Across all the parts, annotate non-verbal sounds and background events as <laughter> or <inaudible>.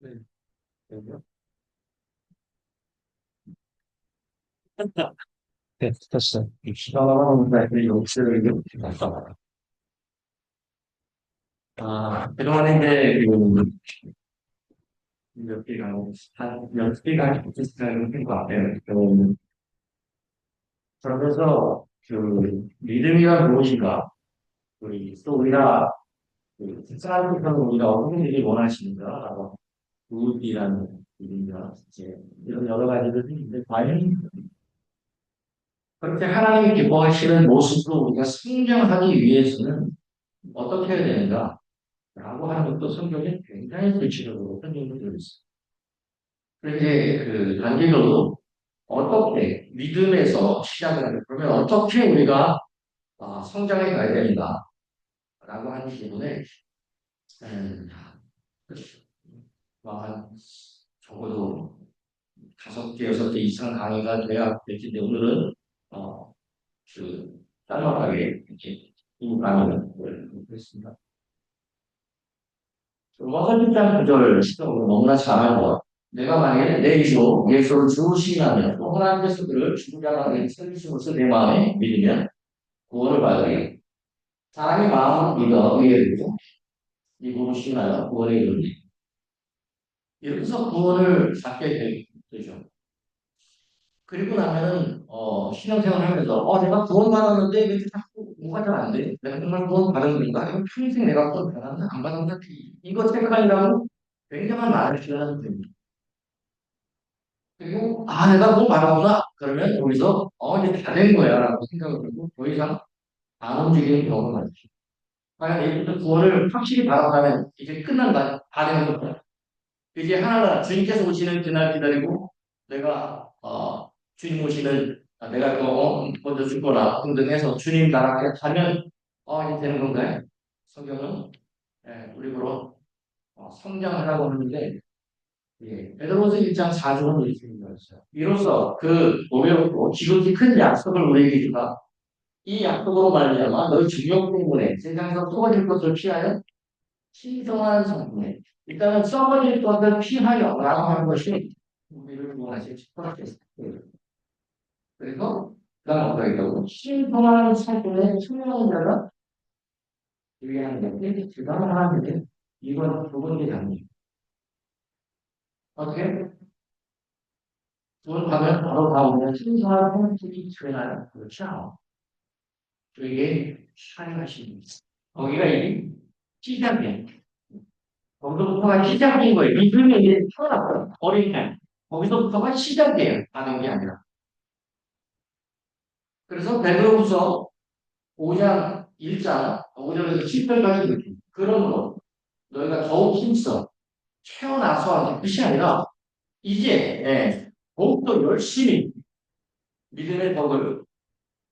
네. 여기요? 네, 됐어요. 아, 그동안에 이제 그, 몇 개가, 한, 몇 개가 비슷한 것 같아요. 좀, 그러면서, 그, 믿음이란 무엇인가? 우리, 또 우리가, 그, 특사한테서 우리가 어른들이 원하시는가? 무엇이라는 믿음이나, 이제, 이런 여러 가지들 있는데, 과연, 그렇게 하나님이 기뻐하시는 모습으로 우리가 성장하기 위해서는 어떻게 해야 되는가? 라고 하는 것도 성경에 굉장히 구체적으로 설명을 드리고 있습니다. 그런데 그 단계별로 어떻게 믿음에서 시작을 하냐 그러면 어떻게 우리가 아, 성장해 가야 되는가? 라고 하는 질문에 음, 뭐 한 적어도 다섯 개, 여섯 개 이상 강의가 돼야 될 텐데 오늘은 어, 그 짤막하게 이렇게 이 강의를 했습니다. 1장 9절 시점으로 너무나 잘 알고 내가 만약에 내 이시로 예수를 주시면 또 하나님께서 그를 죽은 자 가운데 살리신 것을 내 마음에 믿으면 구원을 받으리. 사람이 마음을 믿어 의에 믿고 이 부분을 신하여 구원에 이르리. 이러면서 구원을 받게 되죠. 그리고 나면은 어, 신앙생활을 하면서 어 내가 구원 받았는데 왜 자꾸 뭐가 잘 안 돼? 내가 정말 구원 받은 건가? 이거 평생 내가 구원 받았나? 안 받았나? 이거 체크하려고 굉장한 말을 시간을 듭니다. 그리고 아 내가 구원 받았구나 그러면 거기서 어 이제 다 된 거야 라고 생각을 하고 더 이상 안 움직이는 경우가 많죠. 만약 예수님 구원을 확실히 받았다면 이제 끝난 다. 다 되는 겁니다. 이제 하나가 주님께서 오시는 그날 기다리고 내가 어, 주님 오시는 아, 내가 또 먼저 죽거나 등등해서 주님 나라에 가면 어 이제 되는 건가요? 성경은 예, 우리 보러 어, 성장하라고 하는데 예, 베드로서 1장 4절은 이렇게 얘기했어요. 이로써 그 오매롭고 지극히 큰 약속을 우리에게 주다. 이 약속으로 말미암아 너희 중력 때문에 세상에서 썩어질 것을 피하여 신성한 성품에 일단은 썩어질 것을 피하여 라고 하는 것이 우리를 구원하실 첫번째 그래서 그다음 어떻게 되고 신성한 성품에 투명한 자가 유의하는 게 그다음 하나님께 이건 두 번째 장면 어떻게? 구원 받으면 바로 다오면 신성한 성품이 드러나요 그렇죠 저에게 사용하시는 거기가 이 시작이에요. 거기서부터가 시작인 거예요. 믿음이 이제 태어났어요. 어린 날. 거기서부터가 시작이에요. 하는 게 아니라. 그래서 베드로후서 5장 1장 5절에서 7절까지 이렇게 그러므로 너희가 더욱 힘써 태어나서 하는 것이 아니라 이제 예, 더욱더 열심히 믿음의 덕을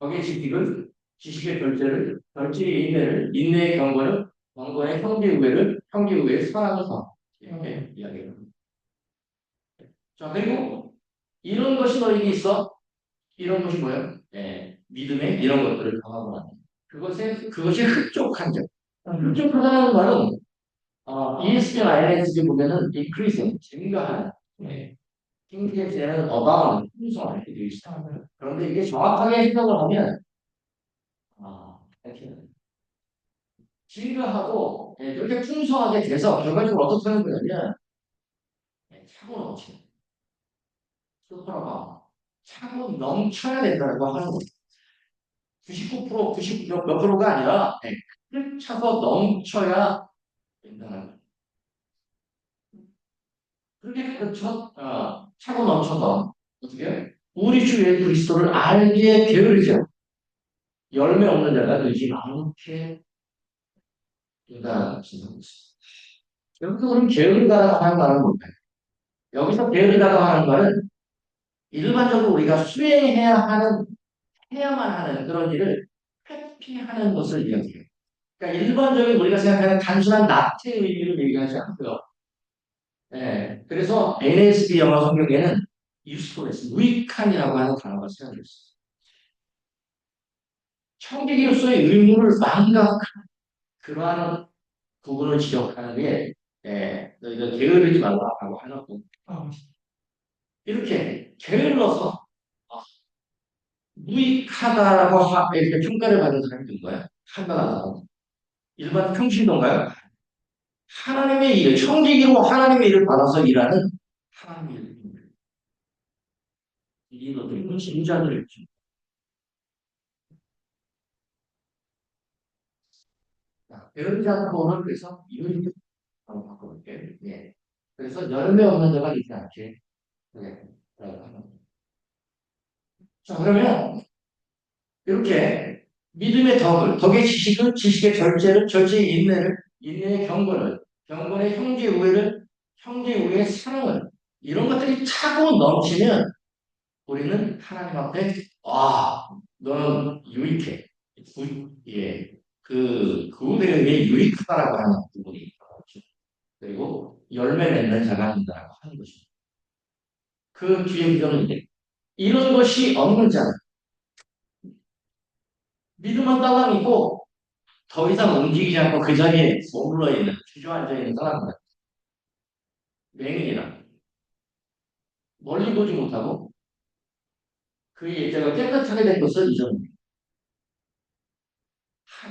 덕의 지식을 지식의 결제를 결제의 인내를 인내의 경고를 경고의 형제 우애를 형제 우애의 사랑을 이렇게 이야기를 합니다. 자 그리고 이런 것이 너에게 있어 이런 것이 뭐예요? 네, 믿음의 이런 것들을 당하고 나니 그것에 그것이 흡족한 점. 흡족하다는 말은 어, ESP나 INSB 보면은 increasing 증가하는 네. 킹스에는 어바운 풍성할 때 되게 시작합니다. 그런데 이게 정확하게 해석을 하면 아, 이렇게 증가하고 예, 이렇게 풍성하게 돼서 결과적으로 어떻게 하는 거냐면 예, 차고 넘치는 슈퍼가 차고 넘쳐야 된다고 하는 거예요. 99% 90몇 프로가 아니라 예, 차고 넘쳐야 된다는 거예요. 그렇게 그쳐 어, 차고 넘쳐서 어떻게 우리 주 예수 그리스도를 알게 되어리죠. 열매 없는 자가 되지 않게 여기서 그럼 게으르다라고 하는 말은 뭘까요? 여기서 게으르다고 하는 말은 일반적으로 우리가 수행해야 하는 해야만 하는 그런 일을 회피하는 것을 이야기해요. 그러니까 일반적인 우리가 생각하는 단순한 낙태의 의미를 얘기하지 않고요. 네, 그래서 NSB 영어 성경에는 usefulness, 유익한이라고 하는 단어가 사용됐어요. 청지기로서의 의무를 망각한 그러한 부분을 지적하는 게 예, 너희들 게으르지 말라라고 해놓고 이렇게 게을러서 아, 무익하다라고 하- 이렇게 평가를 받는 사람이 누구야? 판단하는 일반 평신도인가요? 하나님의 일, 청지기로 하나님의 일을 받아서 일하는 하나님의 일. 리더들, 진자들 있죠. 자, 자포를 그래서 이유리 한번 바꿔볼게요. 예. 그래서 열매 없는 자가 있지 않게. 네. 자, 그러면 이렇게 믿음의 덕을, 덕의 지식을, 지식의 절제를, 절제의 인내를, 인내의 경건을, 경건의 형제 우애를, 형제 우애의 사랑을, 이런 것들이 차고 넘치면 우리는 하나님 앞에, 아, 너는 유익해. 구- 예. 그, 의해 유익하다라고 하는 부분이 있죠. 그리고 열매 맺는 자가 된다라고 하는 것입니다. 그 뒤에 이제, 이런 것이 없는 자는 믿음은 딸랑이고 더 이상 움직이지 않고 그 자리에 머물러 있는 주저앉아 있는 사람들 맹인이라 멀리 보지 못하고 그의 예자가 깨끗하게 된 것을 잊어버립니다.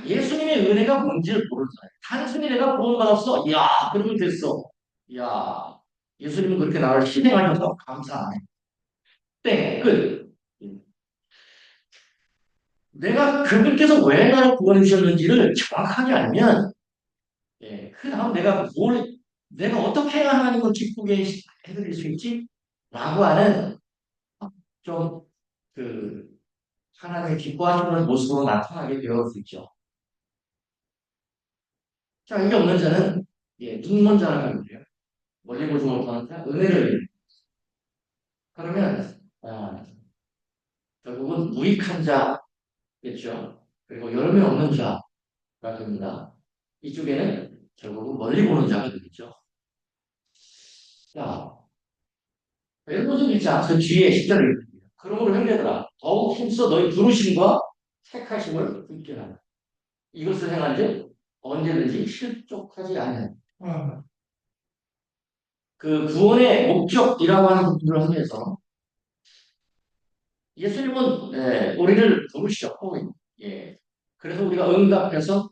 예수님의 은혜가 뭔지를 모르잖아요. 단순히 내가 구원받았어. 이야, 그러면 됐어. 이야, 예수님은 그렇게 나를 희생하셔서 감사하네. 땡, 끝. 내가 그분께서 왜 나를 구원해 주셨는지를 정확하게 알면, 예, 그 다음 내가 뭘, 내가 어떻게 해야 하나님을 기쁘게 해드릴 수 있지? 라고 하는, 좀, 그, 하나님의 기뻐하시는 모습으로 나타나게 되어 수 있죠. 자, 이게 없는 자는, 예, 눈먼 자는 가운데요. 멀리 보지 못하는 자, 은혜를. 그러면, 아, 결국은 무익한 자겠죠. 그리고 열매 없는 자가 됩니다. 이쪽에는 결국은 멀리 보는 자가 되겠죠. 자, 멜로디 기자 그 뒤에 10절을 읽습니다. 그러므로 형제들아 더욱 힘써 너희 부르심과 택하심을 하라. 이것을 행한즉 언제든지 실족하지 않는 그 구원의 목적이라고 하는 부분을 하면서 예수님은 예, 우리를 부르셨고 예, 그래서 우리가 응답해서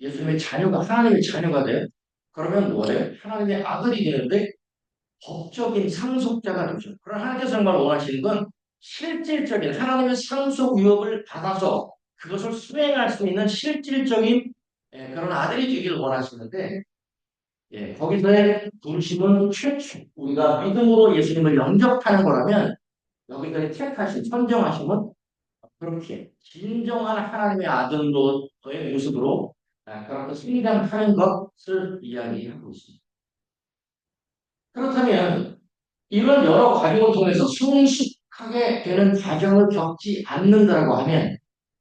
예수님의 자녀가 하나님의 자녀가 돼. 그러면 뭐래? 하나님의 아들이 되는데 법적인 상속자가 되죠. 그러나 하나님께서 정말 원하시는 건 실질적인 하나님의 상속 유업을 받아서 그것을 수행할 수 있는 실질적인 예, 그런 아들이 되기를 원하시는데 예, 거기서의 부르심은 최초 우리가 믿음으로 예수님을 영접하는 거라면 여기까지 택하신 선정하심은 그렇게 진정한 하나님의 아들로의 모습으로 아, 그렇게 성장하는 것을 이야기하고 있습니다. 그렇다면 이런 여러 과정을 통해서 성숙하게 되는 과정을 겪지 않는다고 하면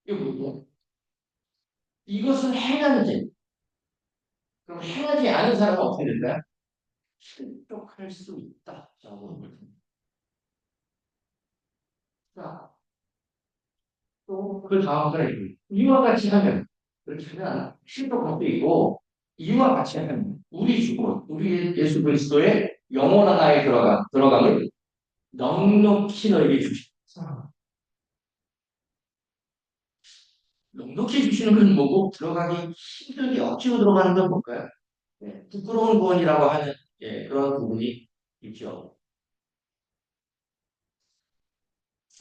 이거 뭐고? 이것은 행하는지 그럼 행하지 않은 사람은 어떻게 될까요? 실족할 수 있다. 라고 자, 또그 다음 절에 이와 같이 하면 그렇게 하면 실족할 수 있고 이와 같이 하면 우리 주고 우리 예수 그리스도의 영원한 나에 들어가 들어감을 넉넉히 너에게 주시옵소서. 넉넉히 주시는 건 뭐고 들어가기 힘들게 억지로 들어가는 건 뭘까요? 네, 부끄러운 구원이라고 하는 예, 그런 부분이 있죠.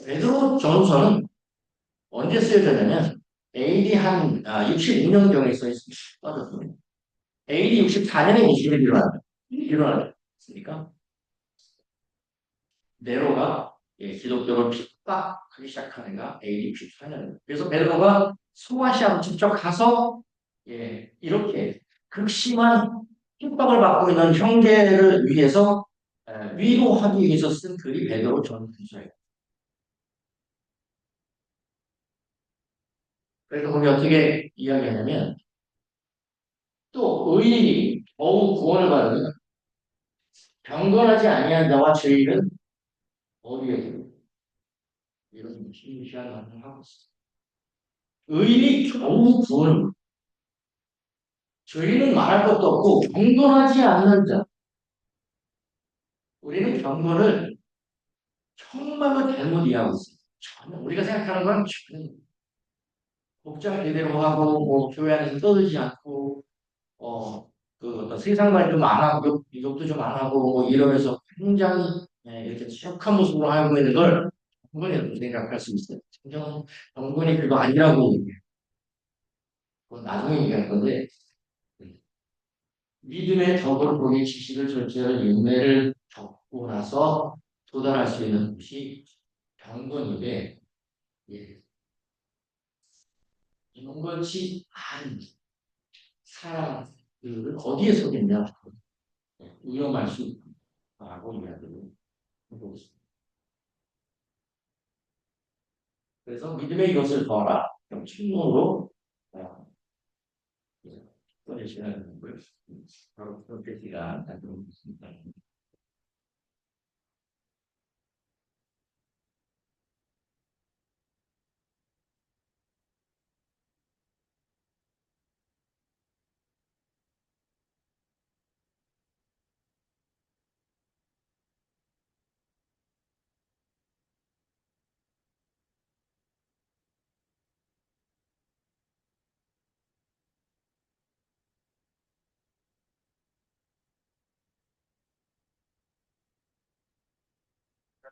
베드로 전서는 언제 쓰여졌냐면 AD 한 아, 65년경에 써있습니다. AD 64년에 무슨 일이 일어났다. 일어났습니까? 네로가 예, 기독교를 핍 박하기 시작하는 가 AD 64년. 그래서 베드로가 소아시아로 직접 가서 예, 이렇게 극심한 핍박을 받고 있는 형제를 위해서 에, 위로하기 위해서 쓴 글이 베드로 전서예요. 그래서 거기 어떻게 이야기하냐면 또 의인이 더욱 구원을 받으면 경건하지 아니한 자와 죄인은 어디에 신시한 말을 하고 있습니다. 의인이 겨우 받 죄인은 말할 것도 없고 경건하지 않는 자 우리는 경건을 정말로 잘못 이해하고 있어요. 전혀 우리가 생각하는 건 전혀 복장 제대로 하고 뭐 교회 안에서 떠들지 않고 어 그 어떤 세상 말 좀 안 하고 욕, 욕도 좀 안 하고 뭐 이러면서 굉장히 예, 이렇게 취약한 모습으로 하고 있는 걸 경건이라고 생각할 수 있어요. 진정 경건이 그거 아니라고. 그건 나중에 얘기할 건데 믿음의 덕을 보기 지식을 절제할 인내를 겪고 나서 도달할 수 있는 것이 경건인데 예. 이런 것이 아닌 사람들은 어디에 속했냐 위험할 수 있다고 이야기를 해보고 있습니다. 그래서 믿음의 이것을 더하라 침묵으로 오늘 시간을 보였습니다. 바로 그렇게 시간 갖도록 하겠습니다.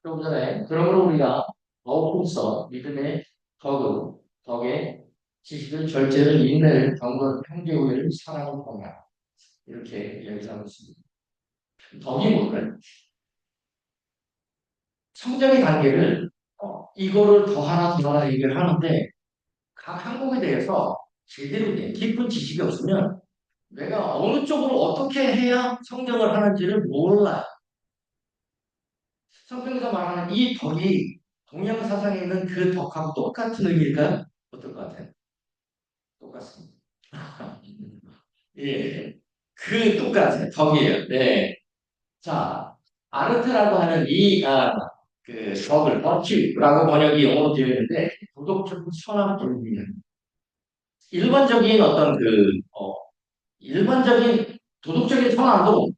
조금 전에 그러므로 우리가 더욱서 믿음의 덕을 덕의 지식을 절제를 인내를 경건 형제우애를 사랑을 공양 이렇게 이야기하고 있습니다. 덕이 뭘까요? 성장의 단계를 어, 이거를 더 하나 더 하나 얘기를 하는데 각 항목에 대해서 제대로 된 깊은 지식이 없으면 내가 어느 쪽으로 어떻게 해야 성장을 하는지를 몰라요. 성경에서 말하는 이 덕이 동양 사상에 있는 그 덕하고 똑같은 의미일까요? 어떨 것 같아요? 똑같습니다. <laughs> 예, 그 똑같아요. 덕이에요. 네. 자, 아르트라고 하는 이, 아, 그, 덕을, 버큐라고 번역이 영어로 되어 있는데, 도덕적인 선함 돌입니다. 일반적인 어떤 그, 어, 일반적인 도덕적인 선함도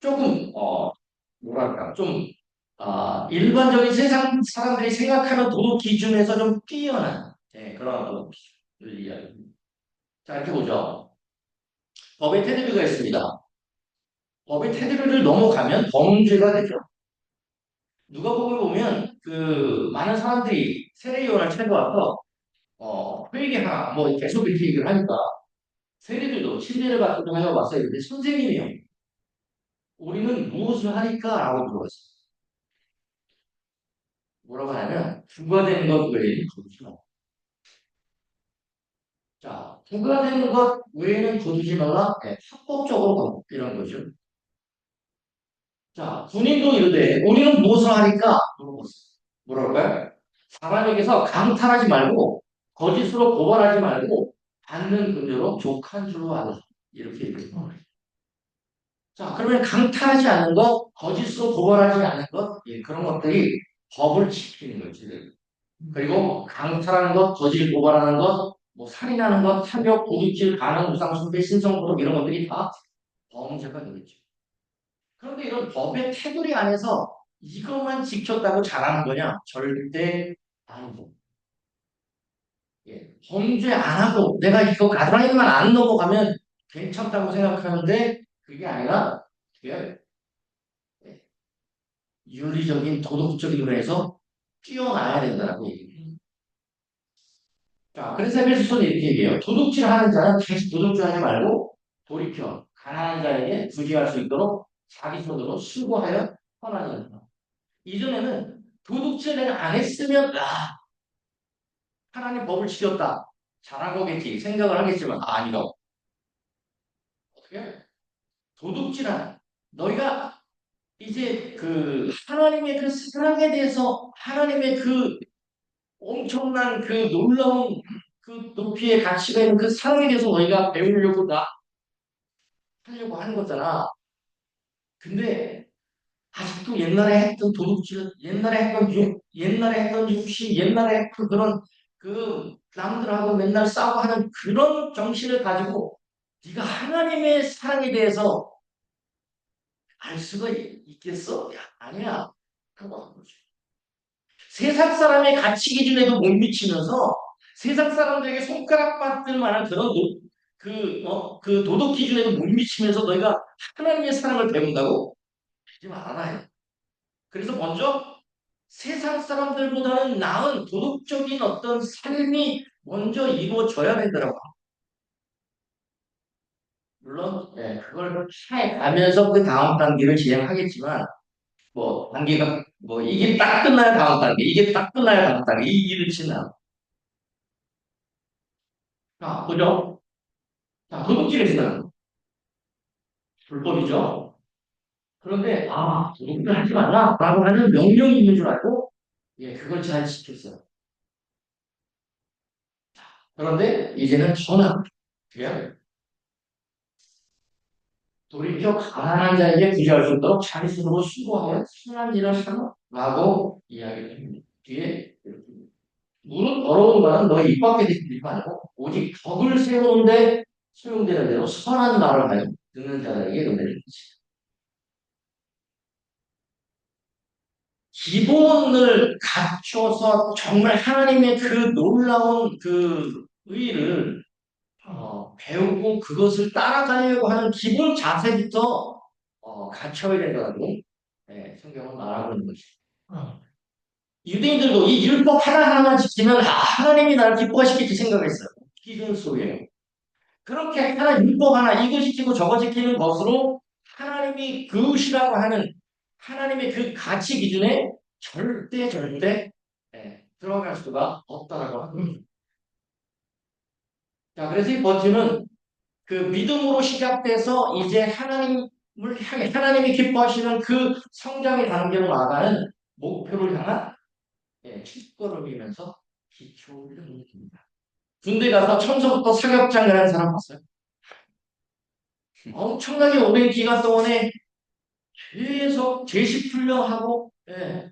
조금, 어, 뭐랄까, 좀 아, 일반적인 세상 사람들이 생각하는 도덕 기준에서 좀 뛰어난 네, 그런 도덕 기준을 이야기합니다. 자, 이렇게 보죠. 법의 테두리가 있습니다. 법의 테두리를 넘어가면 범죄가 되죠. 누가 보면 보면 그 많은 사람들이 세례요원을 찾아와서 어, 회개하 뭐 계속 이렇게 얘기를 하니까 세례들도 침례를 받고 하여 왔어요. 근데 선생님이요. 우리는 무엇을 하니까? 라고 물어봤어요. 뭐라고 하냐면 부과되는 것 외에는 거두지 말라. 자, 부과되는 것 외에는 거두지 말라. 네, 합법적으로 이런 거죠. 자, 군인도 이러되 우리는 무엇을 하니까 뭐라고 할까요? 사람에게서 강탈하지 말고 거짓으로 고발하지 말고 받는 금제로 족한 줄로 알라. 이렇게 얘기해요. 자, 그러면 강탈하지 않는 것, 거짓으로 고발하지 않는 것, 예, 그런 것들이 법을 지키는 거지. 그리고 강탈하는 것, 거짓 고발하는 것, 뭐 살인하는 것, 사벽, 고깃질, 가능, 우상숭배, 신성도덕 이런 것들이 다 범죄가 되겠죠. 그런데 이런 법의 테두리 안에서 이것만 지켰다고 잘하는 거냐? 절대 아니고. 예, 범죄 안 하고 내가 이거 가드라인만 안 넘어가면 괜찮다고 생각하는데 그게 아니라 그게 윤리적인 도덕적인 면에서 뛰어나야 된다라고 얘기해요. 자, 그래서 에베소서는 이렇게 얘기해요. 도둑질 하는 자는 계속 도둑질 하지 말고 돌이켜 가난한 자에게 부지할 수 있도록 자기 손으로 수고하여 헌하는 것. 이전에는 도둑질 내가 안 했으면 아 하나님 법을 지켰다. 잘한 거겠지 생각을 하겠지만 아, 아니라고. 어떻게? 도둑질하는 너희가 이제 그 하나님의 그 사랑에 대해서 하나님의 그 엄청난 그 놀라운 그 높이의 가치가 있는 그 사랑에 대해서 너희가 배우려고 나 하려고 하는 거잖아. 근데 아직도 옛날에 했던 도둑질, 옛날에 했던 육, 옛날에 했던 육시, 옛날에 했던 그런 그 남들하고 맨날 싸우고 하는 그런 정신을 가지고 네가 하나님의 사랑에 대해서 알 수가 있- 있겠어? 야, 아니야. 하고 한 거죠. 세상 사람의 가치 기준에도 못 미치면서 세상 사람들에게 손가락 받을 만한 그런 노- 그, 어, 그 도덕 기준에도 못 미치면서 너희가 하나님의 사랑을 배운다고? 하지 말아요. 그래서 먼저 세상 사람들보다는 나은 도덕적인 어떤 삶이 먼저 이루어져야 되더라고. 물론, 예, 그걸 해 가면서 그 다음 단계를 진행하겠지만, 뭐, 단계가, 뭐, 이게 딱 끝나야 다음 단계, 이게 딱 끝나야 다음 단계, 이 일을 지나. 자, 보죠? 자, 도둑질했어요. 불법이죠. 그런데, 아, 도둑질 하지 말라. 라고 하는 명령이 있는 줄 알고, 예, 그걸 잘 지켰어요. 그런데, 이제는 전화. 그냥, 돌이켜 가난한 자에게 구제할 수 있도록 자기 스스로 수고하여 선한 일을 하라. 라고 이야기를 합니다. 뒤에, 이렇게. 무릇 어려운 말은 너희 입 밖에 듣지 말고, 오직 덕을 세우는데 소용되는 대로 선한 말을 하여 듣는 자들에게 은혜를 주시 기본을 갖춰서 정말 하나님의 그 놀라운 그 의를 어, 배우고 그것을 따라가려고 하는 기본 자세부터 어, 갖춰야 된다고 네, 성경은 말하고 있는 것이죠. 유대인들도 이 율법 하나하나만 지키면 아, 하나님이 나를 기뻐하시겠지 생각했어요. 기준 속에. 그렇게 하나 율법 하나 이거 지키고 저거 지키는 것으로 하나님이 그것이라고 하는 하나님의 그 가치 기준에 절대 절대 예, 들어갈 수가 없다라고 합니다. 자, 그래서 이 버티는 그 믿음으로 시작돼서 이제 하나님을 향해 하나님이 기뻐하시는 그 성장의 단계로 나아가는 목표를 향한 예, 첫걸음이면서 기초 훈련입니다. 군대 가서 처음부터 사격장을 하는 사람 봤어요? 엄청나게 오랜 기간 동안에 계속 제식 훈련하고, 예,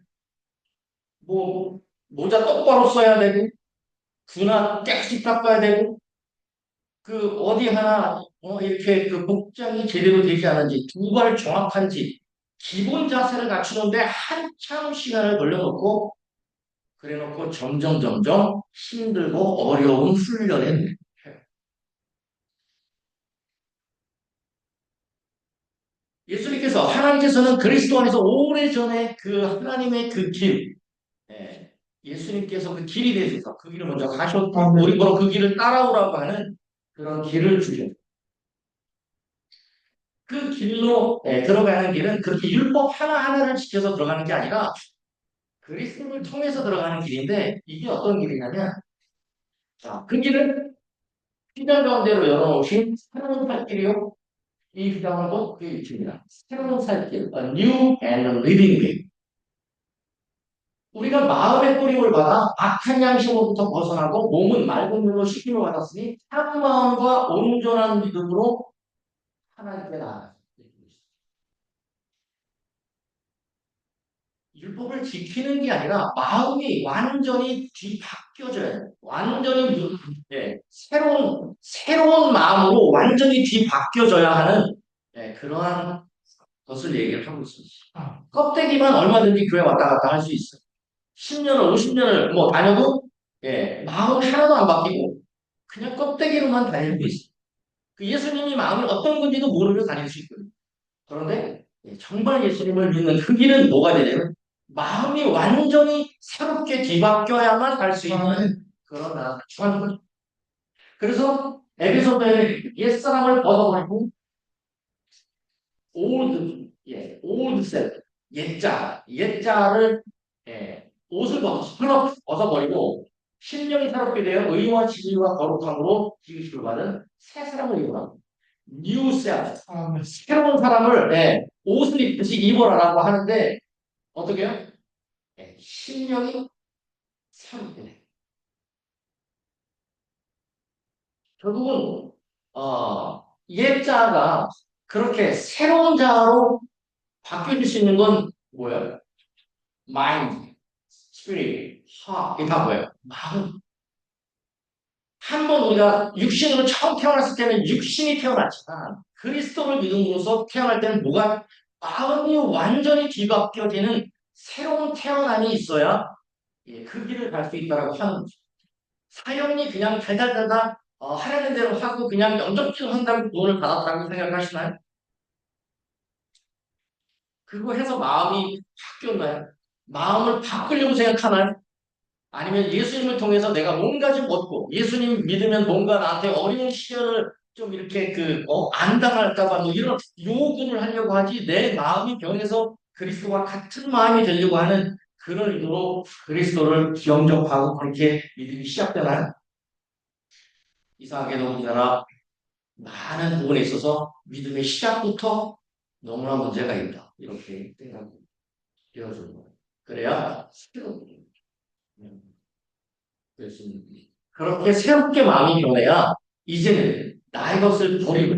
뭐, 모자 똑바로 써야 되고, 군화 깨끗이 닦아야 되고, 그 어디 하나 어, 이렇게 그 복장이 제대로 되지 않은지, 두 발 정확한지, 기본 자세를 갖추는데 한참 시간을 걸려놓고, 그래놓고 점점 점점 힘들고 어려운 훈련에 예수님께서 하나님께서는 그리스도 안에서 오래전에 그 하나님의 그 길, 예, 예수님께서 그 길이 되셔서 그 길을 먼저 가셨고 우리 바로 그 길을 따라오라고 하는 그런 길을 주셨어요. 그 길로 예, 들어가는 길은 그렇게 율법 하나하나를 지켜서 들어가는 게 아니라 그리스도를 통해서 들어가는 길인데 이게 어떤 길이냐면 자, 그 길은 휘장 가운데로 열어놓으신 새로운 살길이요. 이 휘장은 곧그 위치입니다. 새로운 살길, a new and living way. 우리가 마음의 꼬림을 받아 악한 양심으로부터 벗어나고 몸은 맑은 물로 씻김을 받았으니 한 마음과 온전한 믿음으로 하나님께 나아가. 율법을 지키는 게 아니라 마음이 완전히 뒤바뀌어져야 돼. 완전히 예, 새로운 새로운 마음으로 완전히 뒤바뀌어져야 하는 예, 그러한 것을 얘기를 하고 있습니다. 껍데기만 얼마든지 교회 왔다 갔다 할 수 있어. 10년을 50년을 뭐 다녀도 예, 마음 하나도 안 바뀌고 그냥 껍데기로만 다니고 있어. 그 예수님이 마음이 어떤 건지도 모르며 다닐 수 있거든요. 그런데 예, 정말 예수님을 믿는 그 길은 뭐가 되냐면 마음이 완전히 새롭게 뒤바뀌어야만 할수 있는 그런 나중한 거죠. 그래서 에베소서에 옛사람을 벗어버리고 old, 예, old self, 옛자, 옛자를 예, 옷을 벗어, 흘러 벗어버리고 신령이 새롭게 되어 의와 진리와 거룩함으로 지으시를 받은 새 사람을 입으라. new self, 새로운 사람을 예, 옷을 입듯이 입어라라고 하는데 어떻게 해요? 예, 신령이 새롭게 돼. 결국은 어, 옛자가 그렇게 새로운 자로 바뀌어질 수 있는 건 뭐예요? mind, spirit, heart, 이게 다 뭐예요? 마음. 한 번 우리가 육신으로 처음 태어났을 때는 육신이 태어났지만 그리스도를 믿음으로써 태어날 때는 뭐가 마음이 완전히 뒤바뀌어지는 새로운 태어남이 있어야 예, 그 길을 갈 수 있다라고 하는 거죠. 사형이 그냥 달달달달 어, 하라는 대로 하고 그냥 영접지도 한다고 돈을 받았다고 생각하시나요? 그거 해서 마음이 바뀌었나요? 마음을 바꾸려고 생각하나요? 아니면 예수님을 통해서 내가 뭔가 좀 얻고 예수님 믿으면 뭔가 나한테 어려운 시련을 좀 이렇게 그, 어, 안 당할까봐 뭐 이런 요금을 하려고 하지 내 마음이 변해서 그리스도와 같은 마음이 되려고 하는 그런 의도로 그리스도를 영접하고 그렇게 믿음이 시작되나요? 이상하게도 우리나라 많은 부분에 있어서 믿음의 시작부터 너무나 문제가 있다. 이렇게 생각이 되어주는 거예요. 그래야 새롭게. 그렇게 새롭게 마음이 변해야 이제는 나의 것을 버리고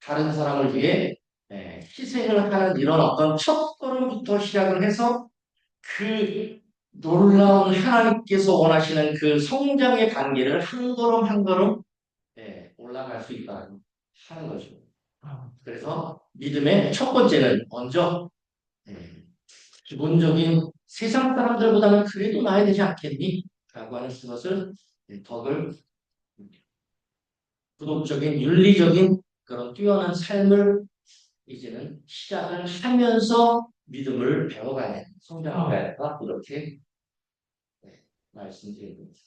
다른 사람을 위해 예, 희생을 하는 이런 어떤 첫 걸음부터 시작을 해서 그 놀라운 하나님께서 원하시는 그 성장의 단계를 한 걸음 한 걸음 예, 올라갈 수 있다는 하는 거죠. 그래서 믿음의 첫 번째는 먼저 예, 기본적인 세상 사람들보다는 그래도 나야 되지 않겠니? 라고 하는 그것을 예, 덕을 구독적인 윤리적인 그런 뛰어난 삶을 이제는 시작을 하면서 믿음을 배워가야. 성장해야 된다. 이렇게 네, 말씀드립니다.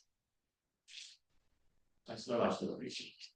말씀을 마치도록 하겠습니다.